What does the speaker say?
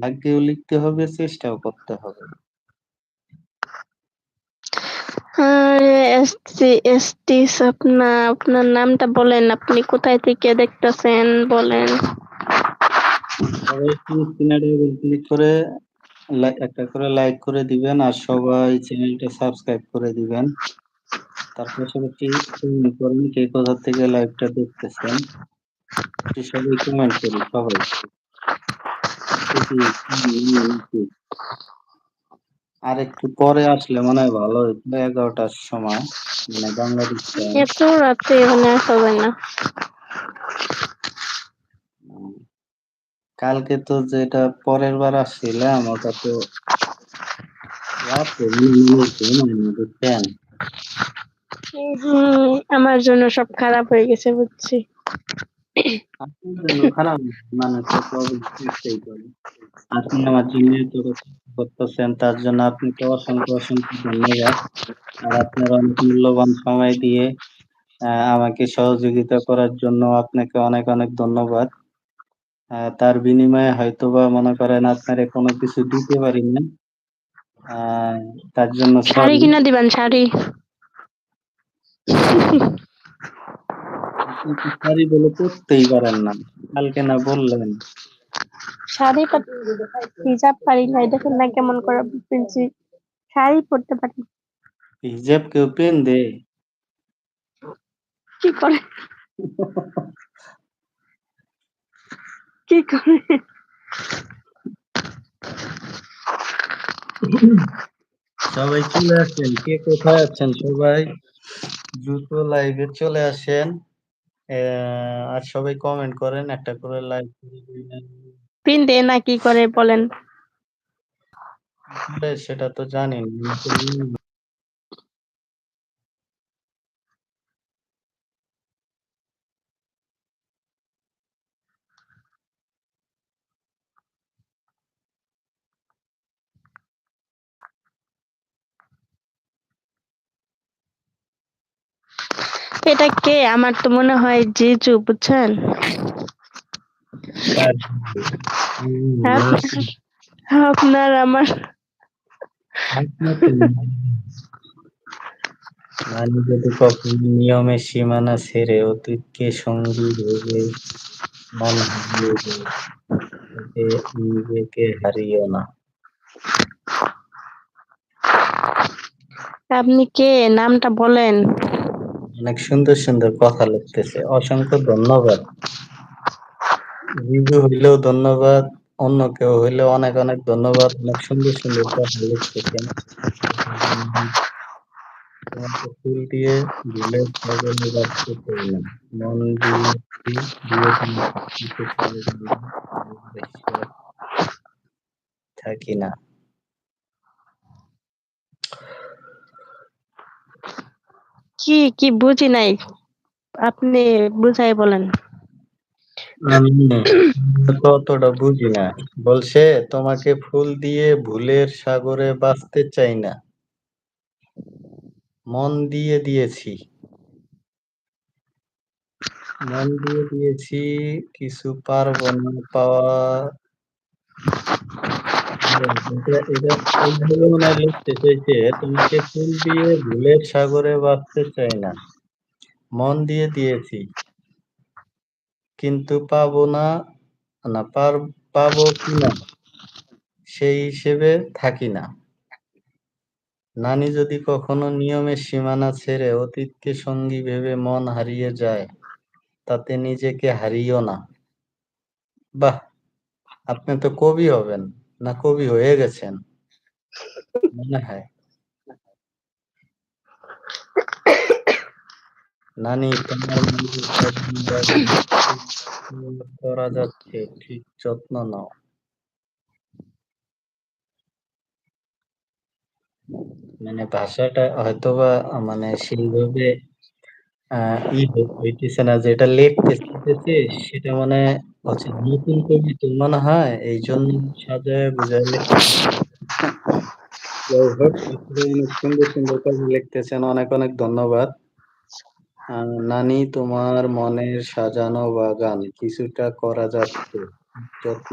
ভাগ্যেও লিখতে হবে, চেষ্টাও করতে হবে। আরে এসটি এসটি স্বপ্না আপনার নামটা বলেন আপনি কোথায় থেকে দেখতেছেন বলেন ক্লিক করে একটা করে লাইক করে দিবেন আর সবাই চ্যানেলটা সাবস্ক্রাইব করে দিবেন। তার পাশাপাশি কমেন্ট করেন কে কোথা থেকে লাইভটা দেখতেছেন। সবাই কমেন্ট করি সবাই। আর একটু পরে আসলে মনে হয় ভালো ১১টার সময় মানে বাংলাদেশ এত এখানে না। কালকে তো যেটা পরের বার আসছিলাম ওটা তো আমার জন্য সব খারাপ হয়ে গেছে বুঝছি। খারাপ। আপনি আমার জন্য এত করতেছেন তার জন্য আপনাকে অসংখ্য, অসংখ্য ধন্যবাদ। আর আপনার অনেক মূল্যবান সময় দিয়ে আমাকে সহযোগিতা করার জন্য আপনাকে অনেক, অনেক ধন্যবাদ। তার বিনিময়ে হয়তোবা মনে করেন আপনারে কোনো কিছু দিতে পারি না তার জন্য শাড়ি কিনা দিবেন শাড়ি। শাড়ি বলে পড়তেই পারেন না। কালকে না বললেন। শাড়ি হিজাব পারি নাই দেখেন না কেমন করে পিনছি। শাড়ি পরতে পারি। হিজাব কেউ পেন্দে? কি করে? কি করে? সবাই চলে আসেন। কে কোথায় আছেন সবাই? দ্রুত লাইভে চলে আসেন। অ্যা আর সবাই কমেন্ট করেন। একটা করে লাইক পিন দেন নাকি না কি করে বলেন? সেটা তো জানি এটা কে? আমার তো মনে হয় জিজু বুঝছেন? আপনার আপনার আমার নানি যদি কখনো নিয়মের সীমানা ছেড়ে অতীতকে সঙ্গী ভেবে মন হারিয়ে নিজেকে হারিও না। আপনি কে? নামটা বলেন। অনেক সুন্দর, সুন্দর কথা লিখতেছে। অসংখ্য ধন্যবাদ। জিজু হইলেও ধন্যবাদ, অন্য কেউ হইলেও অনেক, অনেক ধন্যবাদ। অনেক সুন্দর, সুন্দর কথা ভালোবেসে থাকি না। কি, কি বুঝি নাই। আপনি বুঝাই বলেন। অতটা বুঝি না। বলছে তোমাকে ফুল দিয়ে ভুলের সাগরে বাঁচতে চাই না। মন দিয়ে দিয়েছি। মন দিয়ে দিয়েছি কিছু পারব না পাওয়া মনে হয় তোমাকে ফুল দিয়ে ভুলের সাগরে বাঁচতে চাই না। মন দিয়ে দিয়েছি। কিন্তু পাবো না, না পার পাবো সেই হিসেবে থাকি না। নানি যদি কখনো নিয়মের সীমানা ছেড়ে অতীতকে সঙ্গী ভেবে মন হারিয়ে যায়, তাতে নিজেকে হারিও না। বাহ! আপনি তো কবি হবেন, না কবি হয়ে গেছেন? মনে হয়। নানি করা যাচ্ছে, ঠিক যত্ন নাও। মানে ভাষাটা হয়তোবা মানে সেইভাবে হইতেছে না যেটা লিখতে চাইতেছে সেটা মানে হচ্ছে নতুন কবি তো মনে হয় সাজায় লিখতেছে। হোক আপনি অনেক সুন্দর, সুন্দর কথা লিখতেছেন। অনেক, অনেক ধন্যবাদ। নানি তোমার মনের সাজানো বাগান কিছুটা করা যাচ্ছে। যত্ন